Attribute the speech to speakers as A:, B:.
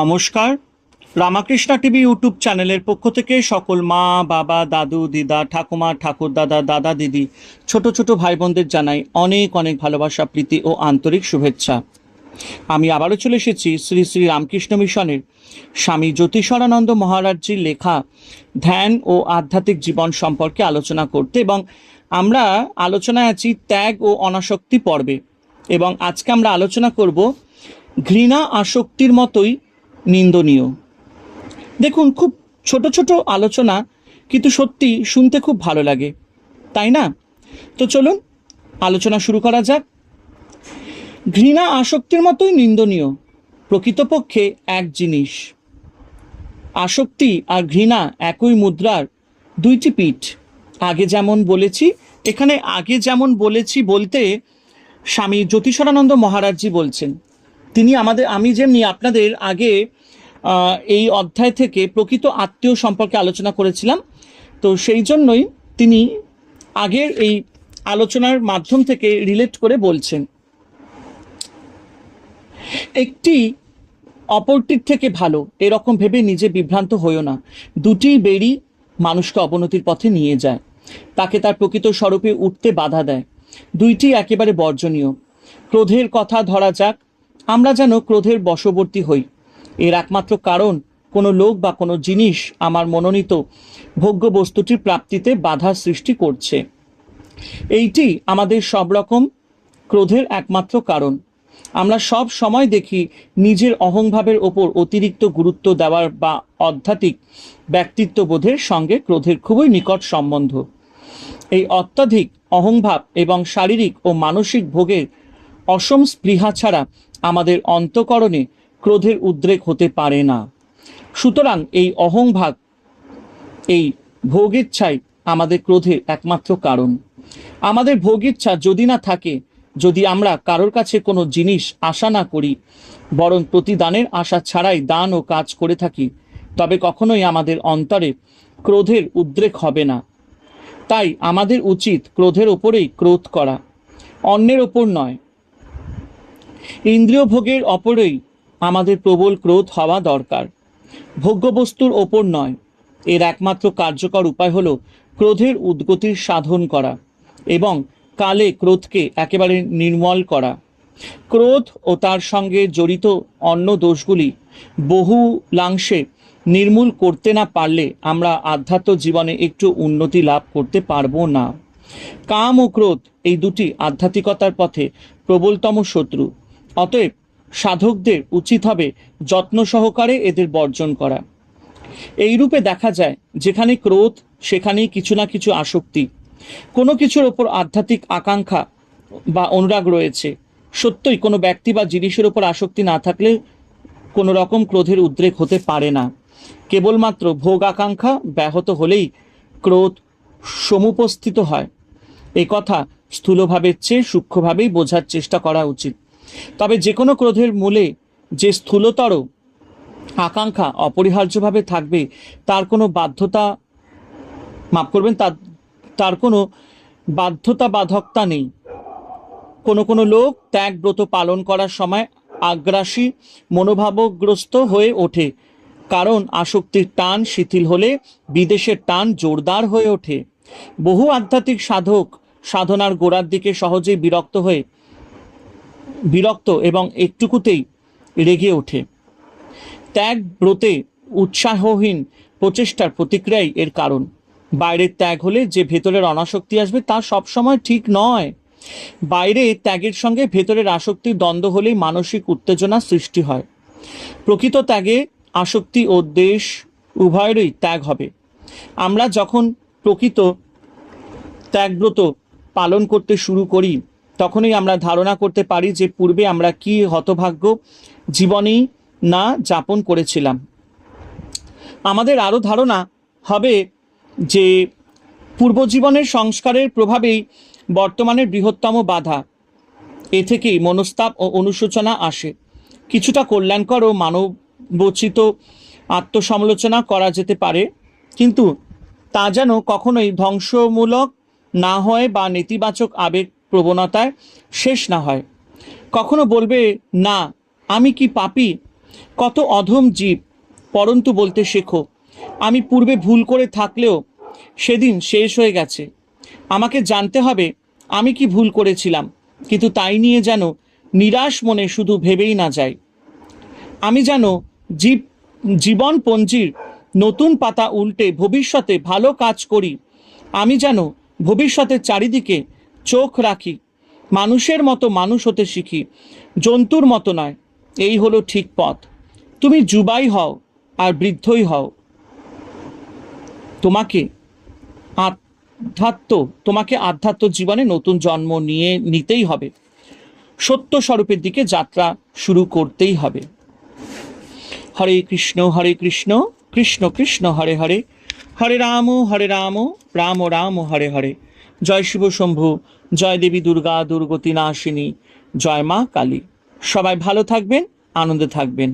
A: নমস্কার Ramakrishna TV YouTube চ্যানেলের পক্ষ থেকে সকল মা বাবা দাদু দিদা ঠাকুমা ঠাকুর দাদা দাদা দিদি ছোট ছোট ভাই বোনদের জানাই অনেক অনেক ভালোবাসা প্রীতি ও আন্তরিক শুভেচ্ছা আমি আবারও চলে এসেছি শ্রী শ্রী রামকৃষ্ণ মিশনের স্বামী জ্যোতিষরানন্দ মহারাজজির লেখা ধ্যান ও আধ্যাত্মিক জীবন সম্পর্কে আলোচনা করতে এবং আমরা আলোচনায় আছি ত্যাগ ও অনাসক্তি পর্বে এবং আজকে আমরা আলোচনা করব ঘৃণা আসক্তির মতোই নিন্দনীয় দেখুন খুব ছোট ছোট আলোচনা কিন্তু সত্যি শুনতে খুব ভালো লাগে তাই না তো চলুন আলোচনা শুরু করা যাক ঘৃণা আসক্তির মতোই নিন্দনীয় প্রকৃতপক্ষে এক জিনিস আসক্তি আর ঘৃণা একই মুদ্রার দুইটি পিঠ আগে যেমন বলেছি এখানে আগে যেমন বলেছি বলতে স্বামী জ্যোতিষরানন্দ মহারাজজি বলছেন তিনি আমাদের আমি যেমনি আপনাদের আগে এই অধ্যায় থেকে প্রকৃত আত্মীয় সম্পর্কে আলোচনা করেছিলাম তো সেই জন্যই তিনি আগের এই আলোচনার মাধ্যম থেকে রিলেট করে বলছেন একটি অপরটির থেকে ভালো এরকম ভেবে নিজে বিভ্রান্ত হইও না দুটি বেরি মানুষকে অবনতির পথে নিয়ে যায় তাকে তার প্রকৃত স্বরূপে উঠতে বাধা দেয় দুইটি একেবারে বর্জনীয় ক্রোধের কথা ধরা যাক আমরা যেন ক্রোধের বশবর্তী হই এর একমাত্র কারণ কোনো লোক বা কোনো জিনিস আমার মনোনীত ভোগ্য বস্তুটির প্রাপ্তিতে বাধা সৃষ্টি করছে এইটি আমাদের সব রকম ক্রোধের একমাত্র কারণ আমরা সব সময় দেখি নিজের অহংভাবের ওপর অতিরিক্ত গুরুত্ব দেওয়ার বা আধ্যাত্মিক ব্যক্তিত্ববোধের সঙ্গে ক্রোধের খুবই নিকট সম্বন্ধ এই অত্যাধিক অহংভাব এবং শারীরিক ও মানসিক ভোগের অসম স্পৃহা ছাড়া আমাদের অন্তকরণে ক্রোধের উদ্রেক হতে পারে না সুতরাং এই অহংভাগ এই ইচ্ছাই আমাদের ক্রোধের একমাত্র কারণ আমাদের ইচ্ছা যদি না থাকে যদি আমরা কারোর কাছে কোনো জিনিস আশা না করি বরং প্রতিদানের আশা ছাড়াই দান ও কাজ করে থাকি তবে কখনোই আমাদের অন্তরে ক্রোধের উদ্রেক হবে না তাই আমাদের উচিত ক্রোধের ওপরেই ক্রোধ করা অন্যের ওপর নয় ইন্দ্রিয় ভোগের অপরেই আমাদের প্রবল ক্রোধ হওয়া দরকার ভোগ্যবস্তুর ওপর নয় এর একমাত্র কার্যকর উপায় হল ক্রোধের উদ্গতির সাধন করা এবং কালে ক্রোধকে একেবারে নির্মল করা ক্রোধ ও তার সঙ্গে জড়িত অন্য দোষগুলি বহুলাংশে নির্মূল করতে না পারলে আমরা আধ্যাত্ম জীবনে একটু উন্নতি লাভ করতে পারবো না কাম ও ক্রোধ এই দুটি আধ্যাত্মিকতার পথে প্রবলতম শত্রু অতএব সাধকদের উচিত হবে যত্ন সহকারে এদের বর্জন করা এই রূপে দেখা যায় যেখানে ক্রোধ সেখানেই কিছু না কিছু আসক্তি কোনো কিছুর ওপর আধ্যাত্মিক আকাঙ্ক্ষা বা অনুরাগ রয়েছে সত্যই কোনো ব্যক্তি বা জিনিসের ওপর আসক্তি না থাকলে কোনো রকম ক্রোধের উদ্রেক হতে পারে না কেবলমাত্র ভোগ আকাঙ্ক্ষা ব্যাহত হলেই ক্রোধ সমুপস্থিত হয় এ কথা স্থূলভাবের চেয়ে সূক্ষ্মভাবেই বোঝার চেষ্টা করা উচিত তবে যে কোনো ক্রোধের মূলে যে স্থূলতর আকাঙ্ক্ষা অপরিহার্যভাবে থাকবে তার কোনো বাধ্যতা মাফ করবেন তার তার কোনো বাধ্যতা বাধকতা নেই কোনো কোনো লোক ত্যাগ ব্রত পালন করার সময় আগ্রাসী মনোভাবগ্রস্ত হয়ে ওঠে কারণ আসক্তির টান শিথিল হলে বিদেশের টান জোরদার হয়ে ওঠে বহু আধ্যাত্মিক সাধক সাধনার গোড়ার দিকে সহজেই বিরক্ত হয়ে বিরক্ত এবং একটুকুতেই রেগে ওঠে ত্যাগ ব্রতে উৎসাহহীন প্রচেষ্টার প্রতিক্রিয়াই এর কারণ বাইরের ত্যাগ হলে যে ভেতরের অনাসক্তি আসবে তা সবসময় ঠিক নয় বাইরে ত্যাগের সঙ্গে ভেতরের আসক্তির দ্বন্দ্ব হলেই মানসিক উত্তেজনা সৃষ্টি হয় প্রকৃত ত্যাগে আসক্তি ও দেশ উভয়েরই ত্যাগ হবে আমরা যখন প্রকৃত ত্যাগব্রত পালন করতে শুরু করি তখনই আমরা ধারণা করতে পারি যে পূর্বে আমরা কি হতভাগ্য জীবনেই না যাপন করেছিলাম আমাদের আরও ধারণা হবে যে পূর্বজীবনের সংস্কারের প্রভাবেই বর্তমানের বৃহত্তম বাধা এ থেকেই মনস্তাপ ও অনুশোচনা আসে কিছুটা কল্যাণকর ও মানবচিত আত্মসমালোচনা করা যেতে পারে কিন্তু তা যেন কখনোই ধ্বংসমূলক না হয় বা নেতিবাচক আবেগ প্রবণতায় শেষ না হয় কখনো বলবে না আমি কি পাপি কত অধম জীব পরন্তু বলতে শেখো আমি পূর্বে ভুল করে থাকলেও সেদিন শেষ হয়ে গেছে আমাকে জানতে হবে আমি কি ভুল করেছিলাম কিন্তু তাই নিয়ে যেন নিরাশ মনে শুধু ভেবেই না যাই আমি যেন জীব জীবন পঞ্জির নতুন পাতা উল্টে ভবিষ্যতে ভালো কাজ করি আমি যেন ভবিষ্যতের চারিদিকে চোখ রাখি মানুষের মতো মানুষ হতে শিখি জন্তুর মতো নয় এই হলো ঠিক পথ তুমি যুবাই হও আর বৃদ্ধই হও তোমাকে আধ্যাত্ম তোমাকে আধ্যাত্ম জীবনে নতুন জন্ম নিয়ে নিতেই হবে সত্য স্বরূপের দিকে যাত্রা শুরু করতেই হবে হরে কৃষ্ণ হরে কৃষ্ণ কৃষ্ণ কৃষ্ণ হরে হরে হরে রাম হরে রাম রাম রাম হরে হরে জয় শিব শম্ভু জয় দেবী দুর্গা দুর্গতি নাশিনী জয় মা কালী সবাই ভালো থাকবেন আনন্দে থাকবেন